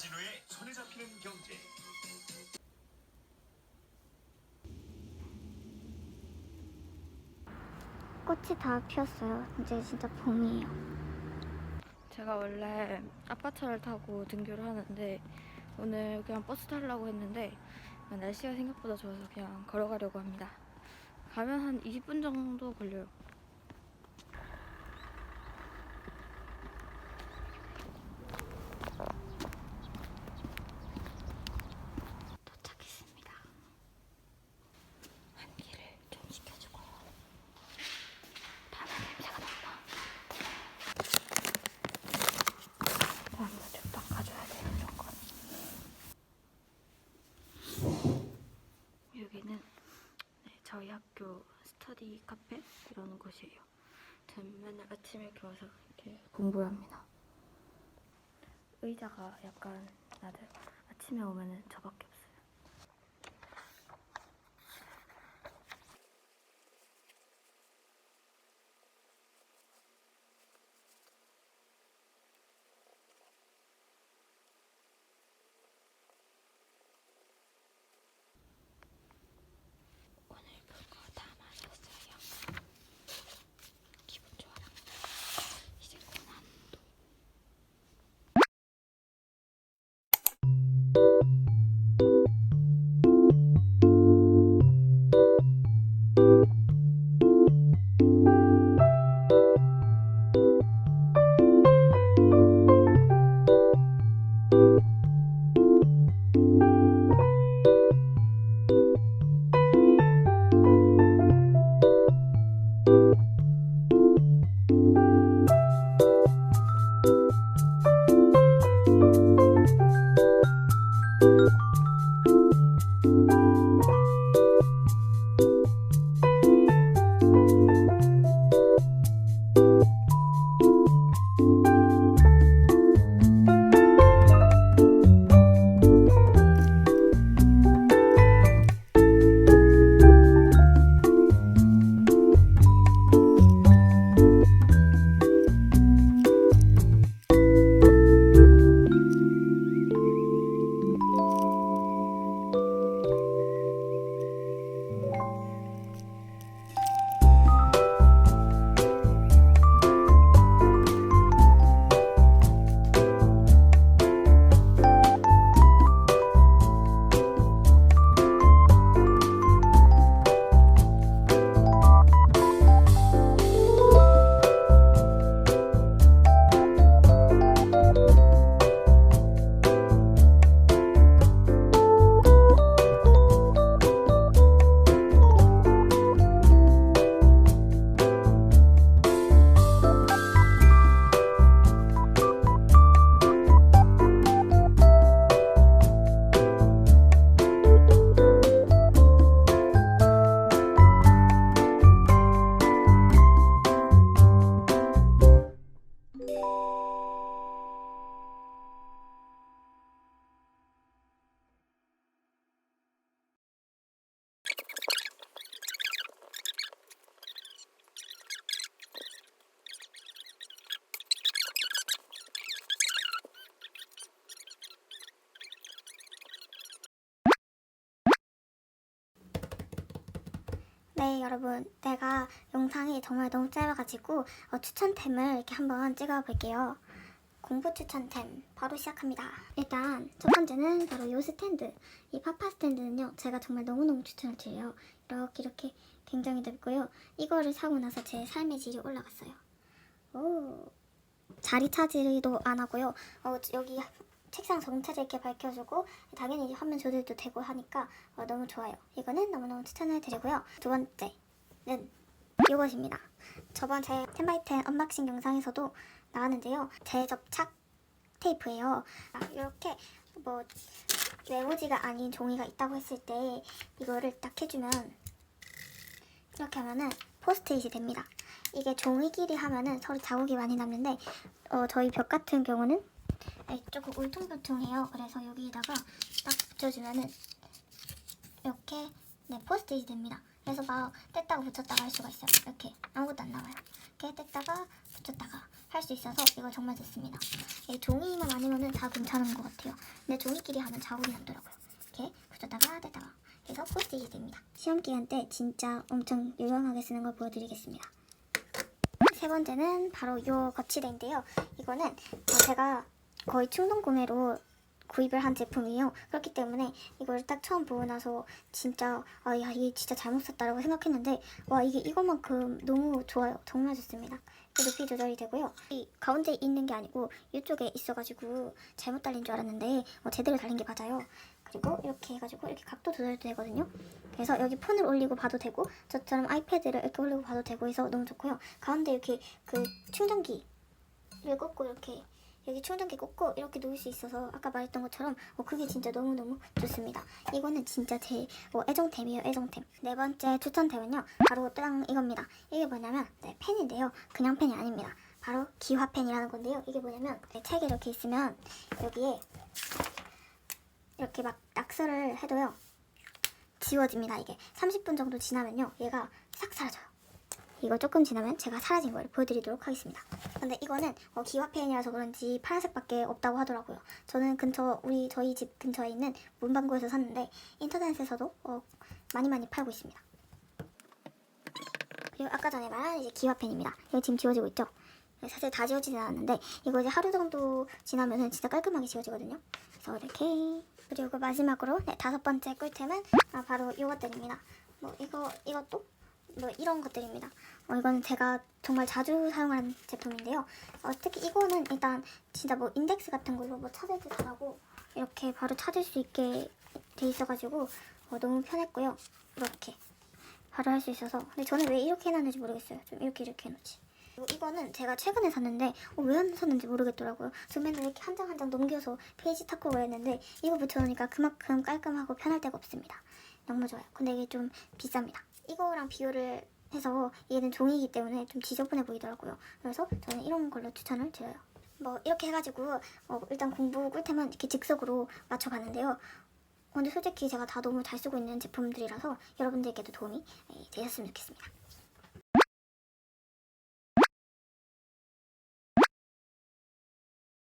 이진우의 손에 잡히는 경제. 꽃이 다 피었어요. 이제 진짜 봄이에요. 제가 원래 아빠차를 타고 등교를 하는데 오늘 그냥 버스 타려고 했는데 날씨가 생각보다 좋아서 그냥 걸어가려고 합니다. 가면 한 20분 정도 걸려요. 도착했습니다. 한기를 좀 식혀주고요. 다음에 냄새가 났나? 다음에 죽방 가져야 돼요, 무조건. 여기는 네, 저희 학교 스터디 카페 이런 곳이에요. 저는 맨날 아침에 이렇게 와서 이렇게 공부를 합니다. 의자가 약간 낮아요. 아침에 오면은 저밖에 네, 여러분. 내가 영상이 정말 너무 짧아가지고 어, 추천템을 이렇게 한번 찍어볼게요. 공부 추천템 바로 시작합니다. 일단 첫 번째는 바로 이 스탠드. 이 파파 스탠드는요. 제가 정말 너무너무 추천을 드려요. 이렇게 이렇게 굉장히 넓고요. 이거를 사고 나서 제 삶의 질이 올라갔어요. 오. 자리 차지도 안 하고요. 어, 여기 책상 정체를 이렇게 밝혀주고 당연히 화면 조절도 되고 하니까 어, 너무 좋아요. 이거는 너무너무 추천을 드리고요. 두 번째는 이것입니다. 저번 제 텐바이텐 언박싱 영상에서도 나왔는데요. 재접착 테이프예요. 아, 이렇게 뭐 메모지가 아닌 종이가 있다고 했을 때 이거를 딱 해주면 이렇게 하면은 포스트잇이 됩니다. 이게 종이끼리 하면은 서로 자국이 많이 남는데 어, 저희 벽 같은 경우는 네, 조금 울퉁불퉁해요. 그래서 여기다가 딱 붙여주면은 이렇게 네, 포스트잇이 됩니다. 그래서 막 뗐다가 붙였다가 할 수가 있어요. 이렇게 아무것도 안 나와요. 이렇게 뗐다가 붙였다가 할 수 있어서 이거 정말 좋습니다. 이 종이만 아니면은 다 괜찮은 것 같아요. 근데 종이끼리 하면 자국이 남더라고요. 이렇게 붙였다가 뗐다가 해서 포스트잇이 됩니다. 시험 기간 때 진짜 엄청 유용하게 쓰는 걸 보여드리겠습니다. 세 번째는 바로 이 거치대인데요. 이거는 어, 제가 거의 충동 구매로 구입을 한 제품이에요. 그렇기 때문에 이걸 딱 처음 보고 나서 진짜 아, 야 이게 진짜 잘못 샀다라고 생각했는데 와 이게 이것만큼 너무 좋아요. 정말 좋습니다. 이 높이 조절이 되고요. 이 가운데 있는 게 아니고 이쪽에 있어가지고 잘못 달린 줄 알았는데 어, 제대로 달린 게 맞아요. 그리고 이렇게 해가지고 이렇게 각도 조절도 되거든요. 그래서 여기 폰을 올리고 봐도 되고 저처럼 아이패드를 이렇게 올리고 봐도 되고 해서 너무 좋고요. 가운데 이렇게 그 충전기를 꽂고 이렇게 여기 충전기 꽂고 이렇게 놓을 수 있어서 아까 말했던 것처럼 어, 그게 진짜 너무너무 좋습니다. 이거는 진짜 제 어, 애정템이에요, 애정템. 네 번째 추천템은요, 바로 땅 이겁니다. 이게 뭐냐면 네, 펜인데요. 그냥 펜이 아닙니다. 바로 기화펜이라는 건데요. 이게 뭐냐면 네, 책이 이렇게 있으면 여기에 이렇게 막 낙서를 해도요. 지워집니다, 이게. 30분 정도 지나면요, 얘가 싹 사라져요. 이거 조금 지나면 제가 사라진 걸 보여드리도록 하겠습니다. 근데 이거는 어, 기화펜이라서 그런지 파란색밖에 없다고 하더라고요. 저는 근처 우리 저희 집 근처에 있는 문방구에서 샀는데 인터넷에서도 어, 많이 많이 팔고 있습니다. 그리고 아까 전에 말한 이제 기화펜입니다. 이거 지금 지워지고 있죠? 네, 사실 다 지워지진 않았는데 이거 이제 하루 정도 지나면은 진짜 깔끔하게 지워지거든요. 그래서 이렇게 그리고 마지막으로 네, 다섯 번째 꿀템은 아, 바로 이것들입니다. 뭐 이거 이것도 뭐 이런 것들입니다. 어, 이거는 제가 정말 자주 사용하는 제품인데요. 어, 특히 이거는 일단 진짜 뭐 인덱스 같은 걸로 뭐 찾을 때 잘하고 이렇게 바로 찾을 수 있게 돼 있어가지고 어, 너무 편했고요. 이렇게 바로 할 수 있어서 근데 저는 왜 이렇게 해놨는지 모르겠어요. 좀 이렇게 이렇게 해놓지. 이거는 제가 최근에 샀는데 어, 왜안 샀는지 모르겠더라고요. 저 맨날 이렇게 한 장 한 장 넘겨서 페이지 닦고 그랬는데 이거 붙여놓으니까 그만큼 깔끔하고 편할 데가 없습니다. 너무 좋아요. 근데 이게 좀 비쌉니다. 이거랑 비교를 해서 얘는 종이기 때문에 좀 지저분해 보이더라고요. 그래서 저는 이런 걸로 추천을 드려요. 뭐 이렇게 해가지고 어, 일단 공부 꿀템은 이렇게 즉석으로 맞춰봤는데요. 근데 솔직히 제가 다 너무 잘 쓰고 있는 제품들이라서 여러분들께도 도움이 예, 되셨으면 좋겠습니다.